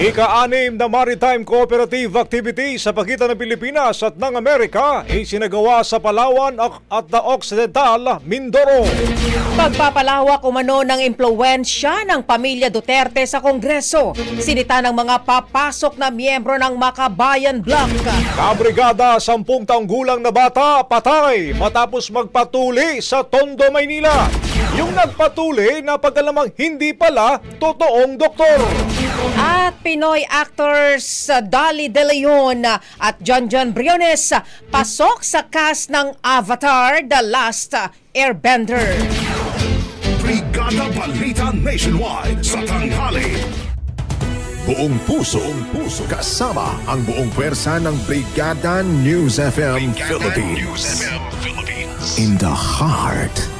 Ika-anim na maritime cooperative activity sa pagitan ng Pilipinas at ng Amerika ay sinagawa sa Palawan at the Occidental, Mindoro. Pagpapalawak umano ng impluensya ng pamilya Duterte sa Kongreso. Sinita ng mga papasok na miyembro ng Makabayan Bloc. Kabrigada, sampung taong gulang na bata, patay matapos magpatuli sa Tondo, Maynila. Yung nagpatuli na pagkalamang hindi pala totoong doktor. At Pinoy actors uh, Dolly De Leon uh, at John John Briones uh, pasok sa cast ng Avatar The Last uh, Airbender. Brigada Balita Nationwide sa tanghali. Buong puso, buong puso, kasama ang buong pwersa ng Brigada News FM Philippines. In the heart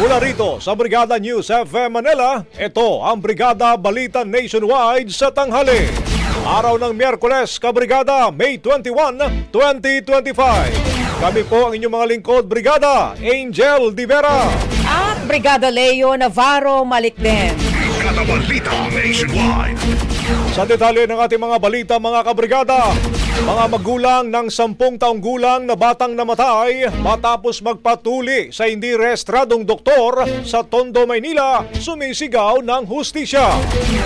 Mula rito sa Brigada News FM Manila, ito ang Brigada Balita Nationwide sa tanghali. Araw ng Miyerkules, Kabrigada, May 21, 2025. Kami po ang inyong mga lingkod, Brigada Angel Divera. At Brigada Leo Navarro Malikden. Brigada Balita Nationwide. Sa detalye ng ating mga balita mga kabrigada, mga magulang ng sampung taong gulang na batang namatay matapos magpatuli sa hindi restradong doktor sa Tondo, Maynila, sumisigaw ng hustisya.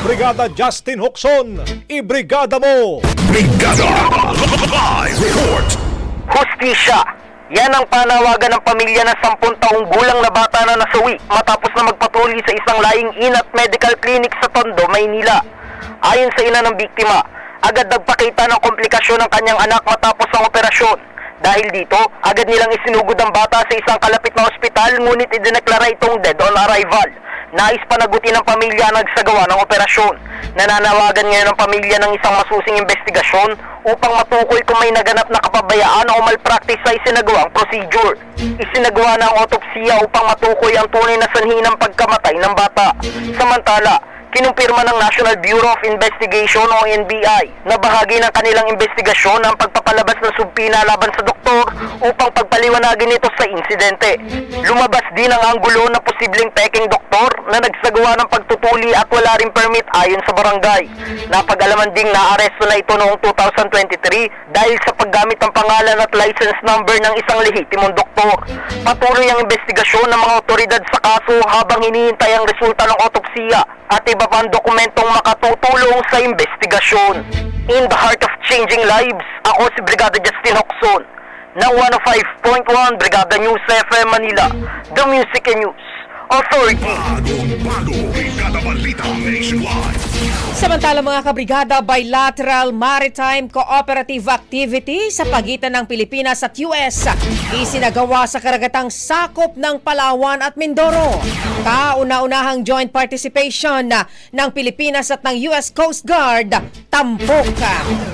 Brigada Justin Hoxon, ibrigada mo! Brigada Live Report. Hustisya! Yan ang panawagan ng pamilya ng sampung taong gulang na bata na nasawi matapos na magpatuloy sa isang laing inat medical clinic sa Tondo, Maynila. Ayon sa ina ng biktima, agad nagpakita ng komplikasyon ng kanyang anak matapos ang operasyon. Dahil dito, agad nilang isinugod ang bata sa isang kalapit na ospital ngunit idineklara itong dead on arrival. Nais panagutin ng pamilya ang nagsagawa ng operasyon. Nananawagan ngayon ng pamilya ng isang masusing investigasyon upang matukoy kung may naganap na kapabayaan o malpractice sa isinagawang procedure. Isinagawa na ang otopsiya upang matukoy ang tunay na sanhi ng pagkamatay ng bata. Samantala, kinumpirma ng National Bureau of Investigation o NBI na bahagi ng kanilang investigasyon ang pagpapalabas ng subpina laban sa doktor upang pagpaliwanagin ito sa insidente. Lumabas din ang anggulo na posibleng peking doktor na nagsagawa ng pagtutuli at wala ring permit ayon sa barangay. Napag-alaman ding naaresto na ito noong 2023 dahil sa paggamit ng pangalan at license number ng isang lehitimong doktor. Patuloy ang investigasyon ng mga otoridad sa kaso habang hinihintay ang resulta ng otopsiya at iba pang dokumentong makatutulong sa investigasyon. In the heart of changing lives, ako si Brigada Justin Hoxon ng 105.1 Brigada News FM Manila, The Music and News Authority. Samantala mga kabrigada, bilateral maritime cooperative activity sa pagitan ng Pilipinas at US isinagawa sa karagatang sakop ng Palawan at Mindoro. Kauna-unahang joint participation ng Pilipinas at ng US Coast Guard, tampok.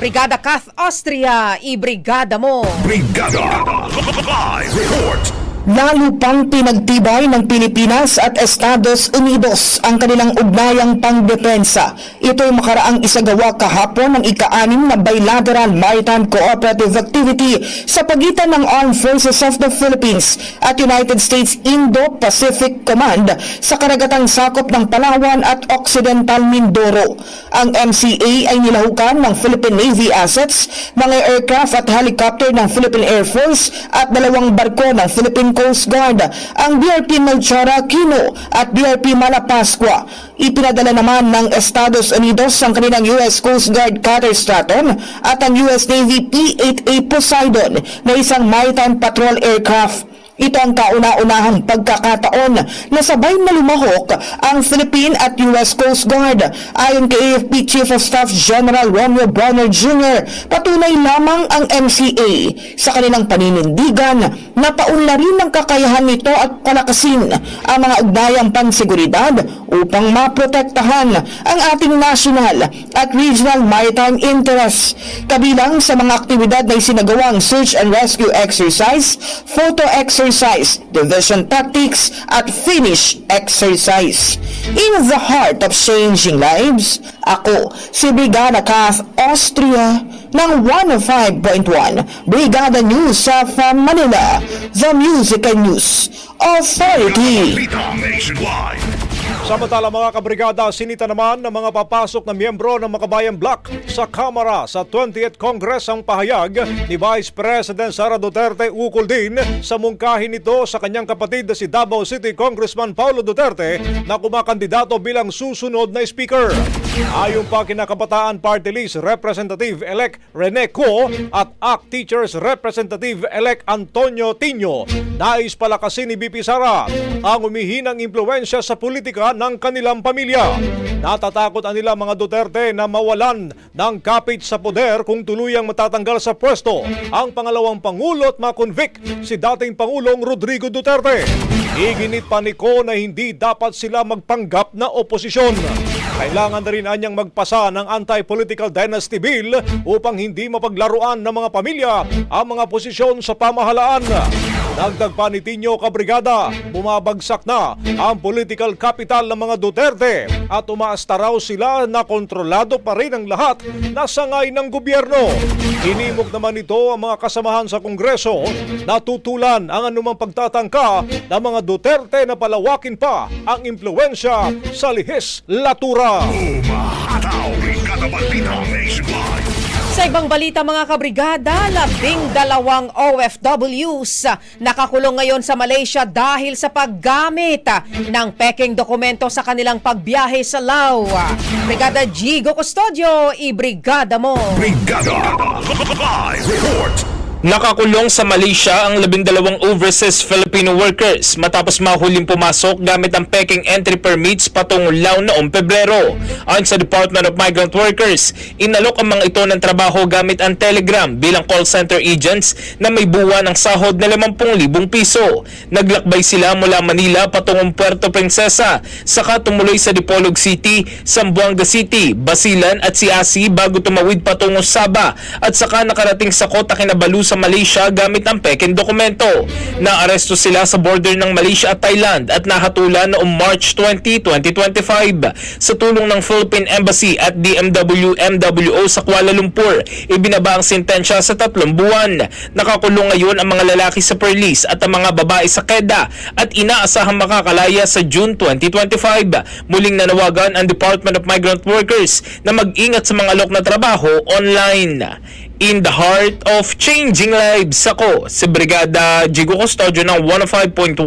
Brigada Kath Austria, i-brigada mo. Brigada Live Report. Lalo pang pinagtibay ng Pilipinas at Estados Unidos ang kanilang ugnayang pangdepensa. Ito'y makaraang isagawa kahapon ng ika-anim na bilateral maritime cooperative activity sa pagitan ng Armed Forces of the Philippines at United States Indo-Pacific Command sa karagatang sakop ng Palawan at Occidental Mindoro. Ang MCA ay nilahukan ng Philippine Navy assets, mga aircraft at helicopter ng Philippine Air Force at dalawang barko ng Philippine Coast Guard, ang BRP Melchora Quino at BRP Malapascua. Ipinadala naman ng Estados Unidos ang kanilang US Coast Guard Cutter Stratton at ang US Navy P-8A Poseidon na isang maritime patrol aircraft. Ito ang kauna-unahang pagkakataon na sabay na lumahok ang Philippine at US Coast Guard. Ayon kay AFP Chief of Staff General Romeo Bronner Jr., patunay lamang ang MCA sa kanilang paninindigan na paunlarin ng kakayahan nito at palakasin ang mga ugnayang panseguridad upang maprotektahan ang ating national at regional maritime interests. Kabilang sa mga aktibidad na isinagawang search and rescue exercise, photo exercise, division tactics, at finish exercise. In the heart of changing lives, ako si Brigada Kath Austria ng 105.1 Brigada News of Manila, The Music and News Authority. Samantala mga kabrigada, sinita naman ng mga papasok na miyembro ng Makabayan Bloc sa Kamara sa 20th Congress ang pahayag ni Vice President Sara Duterte ukol din sa mungkahin nito sa kanyang kapatid na si Davao City Congressman Paulo Duterte na kumakandidato bilang susunod na speaker. Ayon pa kinakabataan Party List Representative-elect Rene Co at ACT Teachers Representative-elect Antonio Tino, nais palakasin ni BP Sara ang umihinang impluensya sa politika ng kanilang pamilya. Natatakot ang nila mga Duterte na mawalan ng kapit sa poder kung tuluyang matatanggal sa pwesto ang pangalawang Pangulo at makonvict si dating Pangulong Rodrigo Duterte. Iginit pa ni Co na hindi dapat sila magpanggap na oposisyon. Kailangan na rin anyang magpasa ng Anti-Political Dynasty Bill upang hindi mapaglaruan ng mga pamilya ang mga posisyon sa pamahalaan. Dagdag pa ni Tino Cabrigada, bumabagsak na ang political capital ng mga Duterte at umaasta raw sila na kontrolado pa rin ang lahat na sangay ng gobyerno. Inimok naman ito ang mga kasamahan sa Kongreso na tutulan ang anumang pagtatangka ng mga Duterte na palawakin pa ang impluensya sa. Umahataw, Balita Nationwide. Sa ibang balita mga kabrigada, labing dalawang OFWs nakakulong ngayon sa Malaysia dahil sa paggamit ng peking dokumento sa kanilang pagbiyahe sa Lao. Brigada Gigo Custodio, i-brigada mo. Brigada Live Report. Nakakulong sa Malaysia ang labindalawang overseas Filipino workers matapos mahuling pumasok gamit ang peking entry permits patungong Lao noong Pebrero. Ayon sa Department of Migrant Workers, inalok ang mga ito ng trabaho gamit ang Telegram bilang call center agents na may buwan ng sahod na 50,000 piso. Naglakbay sila mula Manila patungong Puerto Princesa, saka tumuloy sa Dipolog City, Zamboanga City, Basilan at Siasi bago tumawid patungong Saba at saka nakarating sa Kota Kinabalu sa Malaysia gamit ang peking dokumento. Naaresto sila sa border ng Malaysia at Thailand at nahatulan noong March 20, 2025 sa tulong ng Philippine Embassy at DMW MWO sa Kuala Lumpur. Ibinaba ang sentensya sa tatlong buwan. Nakakulong ngayon ang mga lalaki sa Perlis at ang mga babae sa Kedah at inaasahang makakalaya sa June 2025. Muling nanawagan ang Department of Migrant Workers na mag-ingat sa mga alok na trabaho online. In the heart of changing lives, ako si Brigada Jigo Custodio ng 105.1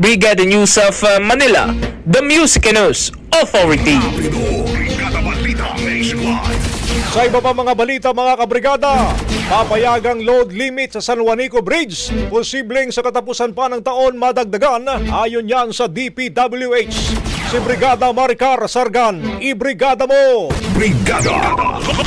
Brigada News of uh, Manila, The Music News Authority. Sa iba pa mga balita mga kabrigada, papayagang load limit sa San Juanico Bridge. Posibleng sa katapusan pa ng taon madagdagan ayon yan sa DPWH. Si Brigada Maricar Sargan, ibrigada mo! Brigada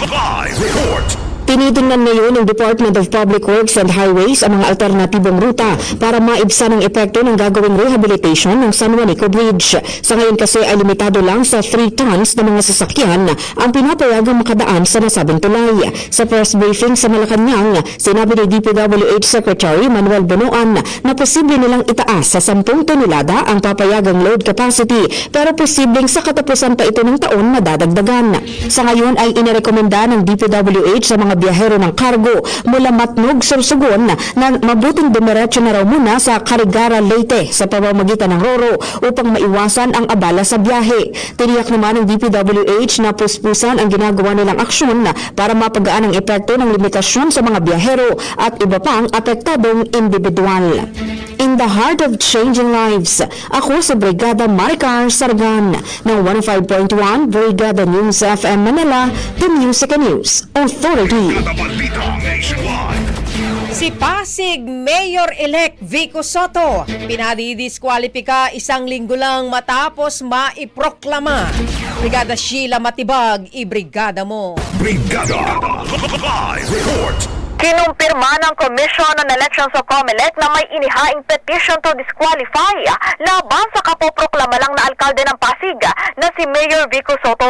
Live Report. Tinitingnan ngayon ng Department of Public Works and Highways ang mga alternatibong ruta para maibsan ang epekto ng gagawing rehabilitation ng San Juanico Bridge. Sa ngayon kasi ay limitado lang sa 3 tons na mga sasakyan ang pinapayagang makadaan sa nasabing tulay. Sa press briefing sa Malacanang, sinabi ni DPWH Secretary Manuel Bonoan na posible nilang itaas sa 10 tonelada ang papayagang load capacity pero posibleng sa katapusan pa ito ng taon madadagdagan. Sa ngayon ay inirekomenda ng DPWH sa mga biyahero ng kargo mula Matnog, Sorsogon na mabuting dumiretso na raw muna sa Carigara, Leyte sa pamamagitan ng Roro upang maiwasan ang abala sa biyahe. Tiniyak naman ng DPWH na puspusan ang ginagawa nilang aksyon para mapagaan ang epekto ng limitasyon sa mga biyahero at iba pang apektadong individual. In the heart of changing lives, ako si Brigada Maricar Sargan ng 105.1 Brigada News FM Manila, The Music and News Authority. Brigada Balita Nationwide. Si Pasig Mayor-elect Vico Soto pinadidiskwalipika isang linggo lang matapos maiproklama. Brigada Sheila Matibag, ibrigada mo. Brigada Live Report. Kinumpirma ng Commission on Elections o COMELEC na may inihaing petition to disqualify laban sa kapoproklama lang na alkalde ng Pasig na si Mayor Vico Soto.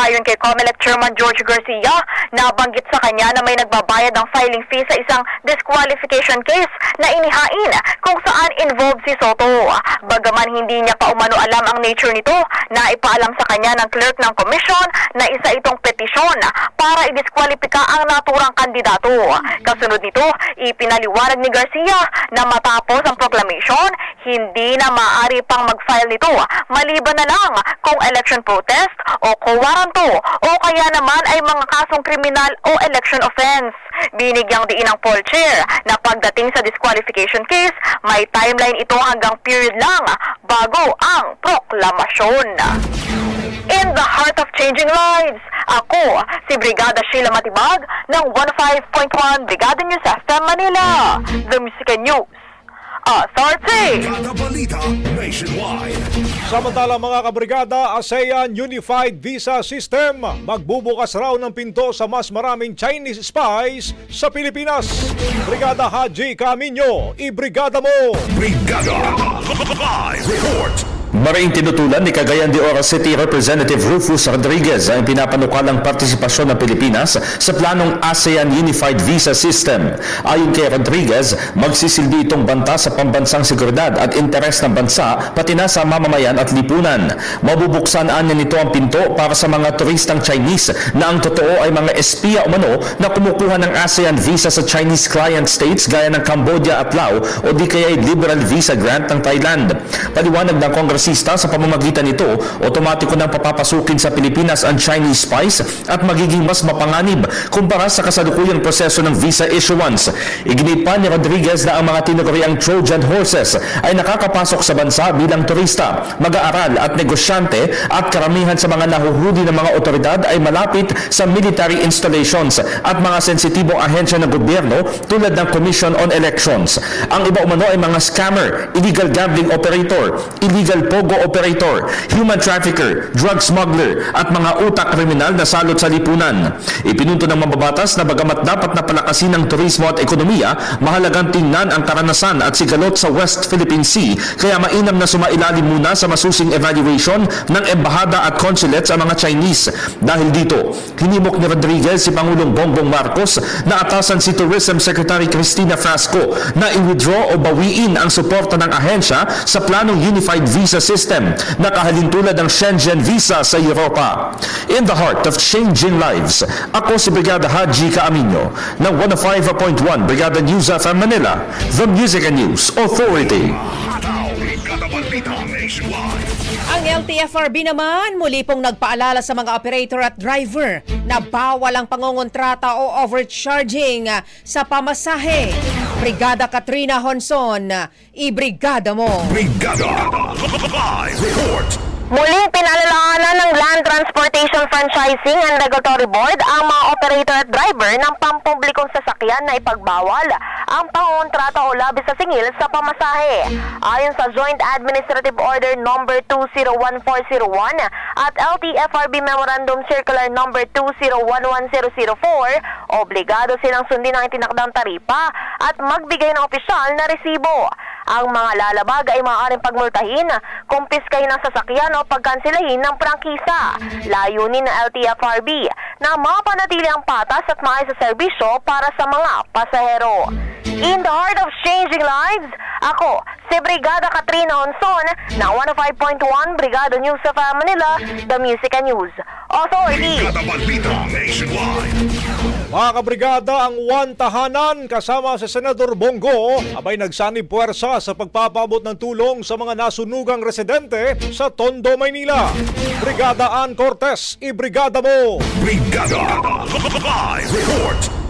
Ayon kay COMELEC Chairman George Garcia, nabanggit sa kanya na may nagbabayad ng filing fee sa isang disqualification case na inihain kung saan involved si Soto. Bagaman hindi niya pa umano alam ang nature nito, na ipaalam sa kanya ng clerk ng commission na isa itong petisyon para idiskwalipika ang naturang kandidato. Kasunod nito, ipinaliwanag ni Garcia na matapos ang proclamation, hindi na maaari pang mag-file nito maliban na lang kung election protest o co-waranto o kaya naman ay mga kasong kriminal o election offense. Binigyang diin ng poll chair na pagdating sa disqualification case, may timeline ito hanggang period lang bago ang proklamasyon. In the heart of changing lives, ako si Brigada Sheila Matibag ng 15.1 Brigada News FM Manila, The Music and News Authority. Balita Nationwide. Samantala mga kabrigada, ASEAN Unified Visa System magbubukas raw ng pinto sa mas maraming Chinese spies sa Pilipinas. Brigada Haji Camino, ibrigada mo! Brigada Live Report. Maring tinutulan ni Cagayan de Oro City Representative Rufus Rodriguez ang pinapanukalang partisipasyon ng Pilipinas sa planong ASEAN Unified Visa System. Ayon kay Rodriguez, magsisilbi itong banta sa pambansang seguridad at interes ng bansa pati na sa mamamayan at lipunan. Mabubuksan anya nito ang pinto para sa mga turistang Chinese na ang totoo ay mga espiya umano na kumukuha ng ASEAN visa sa Chinese client states gaya ng Cambodia at Laos o di kaya ay liberal visa grant ng Thailand. Paliwanag ng kongresista sa pamamagitan nito, otomatiko nang papapasukin sa Pilipinas ang Chinese spies at magiging mas mapanganib kumpara sa kasalukuyang proseso ng visa issuance. Iginit pa ni Rodriguez na ang mga tinaguriang Trojan horses ay nakakapasok sa bansa bilang turista, mag-aaral at negosyante at karamihan sa mga nahuhuli ng mga otoridad ay malapit sa military installations at mga sensitibong ahensya ng gobyerno tulad ng Commission on Elections. Ang iba umano ay mga scammer, illegal gambling operator, illegal pogo operator, human trafficker, drug smuggler at mga utak kriminal na salot sa lipunan. Ipinunto ng mababatas na bagamat dapat na palakasin ng turismo at ekonomiya, mahalagang tingnan ang karanasan at sigalot sa West Philippine Sea kaya mainam na sumailalim muna sa masusing evaluation ng embahada at consulates ang mga Chinese. Dahil dito, hinimok ni Rodriguez si Pangulong Bongbong Marcos na atasan si Tourism Secretary Cristina Frasco na i-withdraw o bawiin ang suporta ng ahensya sa planong Unified Visa System na kahalintulad ng Schengen Visa sa Europa. In the heart of changing lives, ako si Brigada Haji Caaminyo ng 105.1 Brigada News FM Manila, The Music and News Authority. Ang LTFRB naman muli pong nagpaalala sa mga operator at driver na bawal ang pangongontrata o overcharging sa pamasahe. Brigada Katrina Honson, ibrigada mo. Brigada Live Report. Muling pinalalahanan ng Land Transportation Franchising and Regulatory Board ang mga operator at driver ng pampublikong sasakyan na ipagbawal ang pangontrata o labi sa singil sa pamasahe. Ayon sa Joint Administrative Order Number 201401 at LTFRB Memorandum Circular Number 2011004, obligado silang sundin ang itinakdang taripa at magbigay ng opisyal na resibo. Ang mga lalabag ay maaaring pagmultahin, kumpiskahin ng sasakyan o pagkansilahin ng prangkisa. Layunin ng LTFRB na mapanatili ang patas at maayos sa serbisyo para sa mga pasahero. In the heart of changing lives, ako, si Brigada Katrina Honson na 105.1 Brigada News of Manila, The Music and News Authority. Brigada Balita Nationwide. Mga kabrigada, ang one tahanan kasama sa Senador Bongo abay nagsanib puwersa sa pagpapabot ng tulong sa mga nasunugang residente sa Tondo, Maynila. Brigada Ann Cortez, ibrigada mo! Brigada Live Report.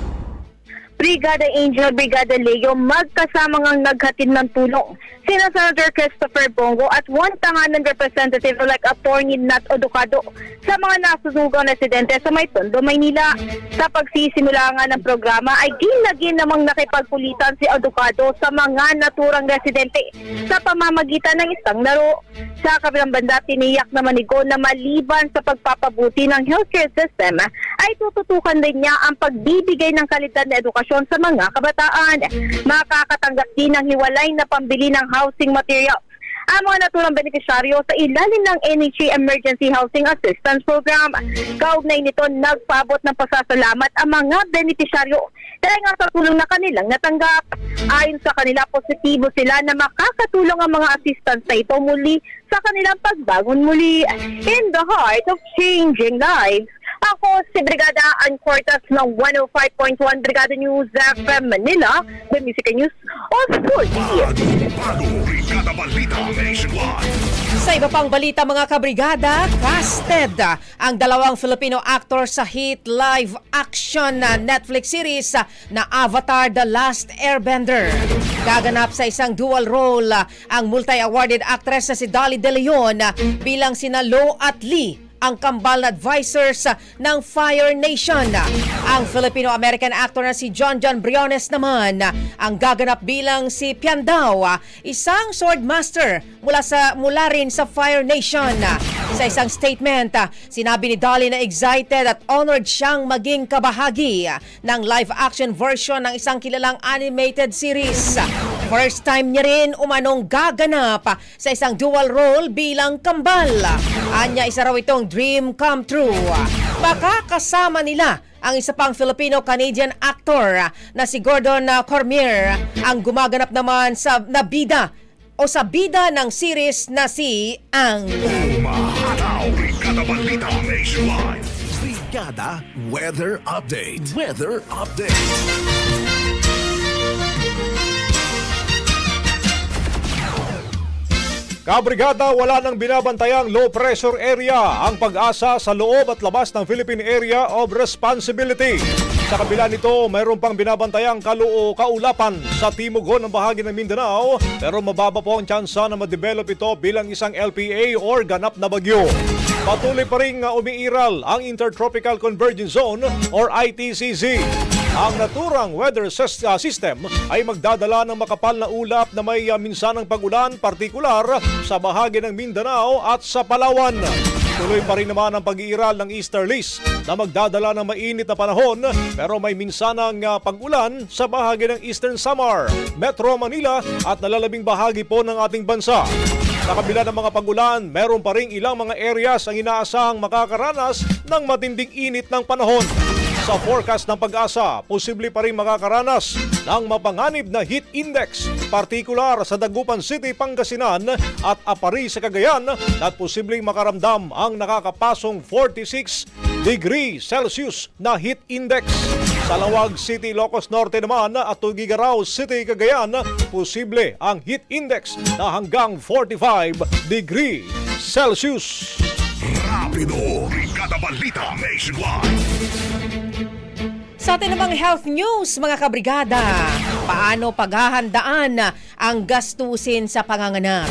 Brigada Angel, Brigada Leo, magkasamang ang naghatid ng tulong. Sina Senator Christopher Bongo at one tanganan representative like Attorney Nat Oducado sa mga nasusugang residente sa may Tondo, Maynila. Sa pagsisimula nga ng programa ay ginagin namang nakipagkulitan si Oducado sa mga naturang residente sa pamamagitan ng isang laro. Sa kabilang banda, tiniyak naman ni Go na maliban sa pagpapabuti ng healthcare system, ay tututukan din niya ang pagbibigay ng kalidad na edukasyon sa mga kabataan. Makakatanggap din ng hiwalay na pambili ng housing materials ang mga naturang benepisyaryo sa ilalim ng NHA Emergency Housing Assistance Program. Kaugnay nito, nagpabot ng pasasalamat ang mga benepisyaryo dahil nga sa tulong na kanilang natanggap. Ayon sa kanila, positibo sila na makakatulong ang mga assistance na ito muli sa kanilang pagbangon muli. In the heart of changing lives, ako si Brigada Ann Cortas ng 105.1 Brigada News FM Manila, the Music News Authority. Bago Brigada Balita Nationwide. Sa iba pang balita mga kabrigada, casted ang dalawang Filipino actor sa hit live action na Netflix series na Avatar The Last Airbender. Gaganap sa isang dual role ang multi-awarded actress na si Dolly De Leon bilang sina Lo at Lee ang kambal na advisors ng Fire Nation. Ang Filipino-American actor na si John John Briones naman ang gaganap bilang si Piandao, isang swordmaster mula sa mula rin sa Fire Nation. Sa isang statement, sinabi ni Dolly na excited at honored siyang maging kabahagi ng live-action version ng isang kilalang animated series. First time niya rin umanong gaganap sa isang dual role bilang kambal. Anya isa raw itong dream come true. Makakasama nila ang isa pang Filipino-Canadian actor na si Gordon Cormier ang gumaganap naman sa nabida o sa bida ng series na si Ang. Brigada Weather Update. Weather Update. Kabrigada, wala nang binabantayang low pressure area ang pag-asa sa loob at labas ng Philippine Area of Responsibility. Sa kabila nito, mayroon pang binabantayang kaluo kaulapan sa timugon ng bahagi ng Mindanao pero mababa po ang tsansa na ma-develop ito bilang isang LPA or ganap na bagyo. Patuloy pa rin umiiral ang Intertropical Convergence Zone or ITCZ. Ang naturang weather uh, system ay magdadala ng makapal na ulap na may uh, minsanang pag-ulan partikular sa bahagi ng Mindanao at sa Palawan. Tuloy pa rin naman ang pag-iiral ng easterlies na magdadala ng mainit na panahon pero may minsanang uh, pag-ulan sa bahagi ng Eastern Samar, Metro Manila at nalalabing bahagi po ng ating bansa. Sa kabila ng mga pagulan, meron pa rin ilang mga areas ang inaasahang makakaranas ng matinding init ng panahon. Sa forecast ng pag-asa, posible pa rin makakaranas ng mapanganib na heat index, partikular sa Dagupan City, Pangasinan at Apari sa Cagayan at posibleng makaramdam ang nakakapasong 46 degree Celsius na heat index. Sa Lawag City, Locos Norte naman at Tugigaraw City, Cagayan, posible ang heat index na hanggang 45 degree Celsius. Rapido, Brigada Balita Nationwide. Sa atin namang health news, mga kabrigada, paano paghahandaan ang gastusin sa panganganak?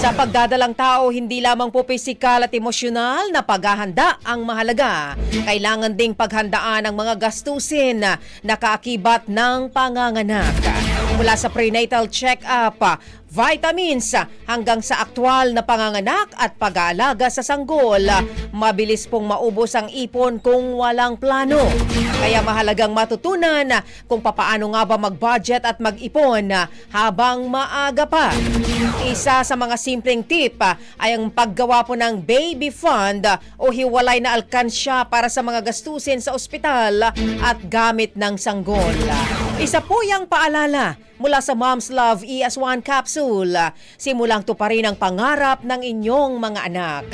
Sa pagdadalang tao, hindi lamang po pisikal at emosyonal na paghahanda ang mahalaga. Kailangan ding paghandaan ang mga gastusin na kaakibat ng panganganak. Mula sa prenatal check-up, vitamins hanggang sa aktwal na panganganak at pag-aalaga sa sanggol. Mabilis pong maubos ang ipon kung walang plano. Kaya mahalagang matutunan kung papaano nga ba mag-budget at mag-ipon habang maaga pa. Isa sa mga simpleng tip ay ang paggawa po ng baby fund o hiwalay na alkansya para sa mga gastusin sa ospital at gamit ng sanggol. Isa po yung paalala mula sa Mom's Love ES1 capsule. Simulang tuparin ang pangarap ng inyong mga anak.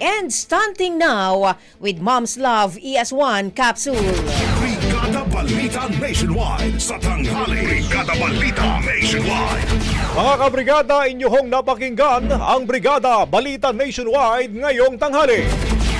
And stunting now with Mom's Love ES1 capsule. Brigada Balita Nationwide sa tanghali. Brigada Balita Nationwide. Mga kabrigada, inyong napakinggan ang Brigada Balita Nationwide ngayong tanghali.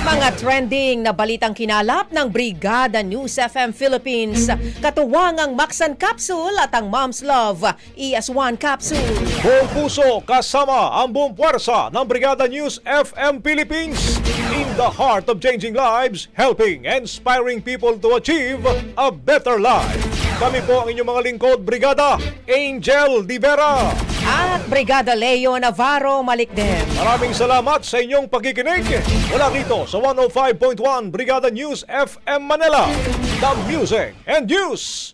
Mga trending na balitang kinalap ng Brigada News FM Philippines, katuwang ang Maxan Capsule at ang Mom's Love ES1 Capsule. Buong puso kasama ang buong puwersa ng Brigada News FM Philippines in the heart of changing lives, helping inspiring people to achieve a better life. Kami po ang inyong mga lingkod, Brigada Angel Di Vera. At Brigada Leo Navarro Malikden. Maraming salamat sa inyong pagkikinig. Mula rito sa 105.1 Brigada News FM Manila, The Music and News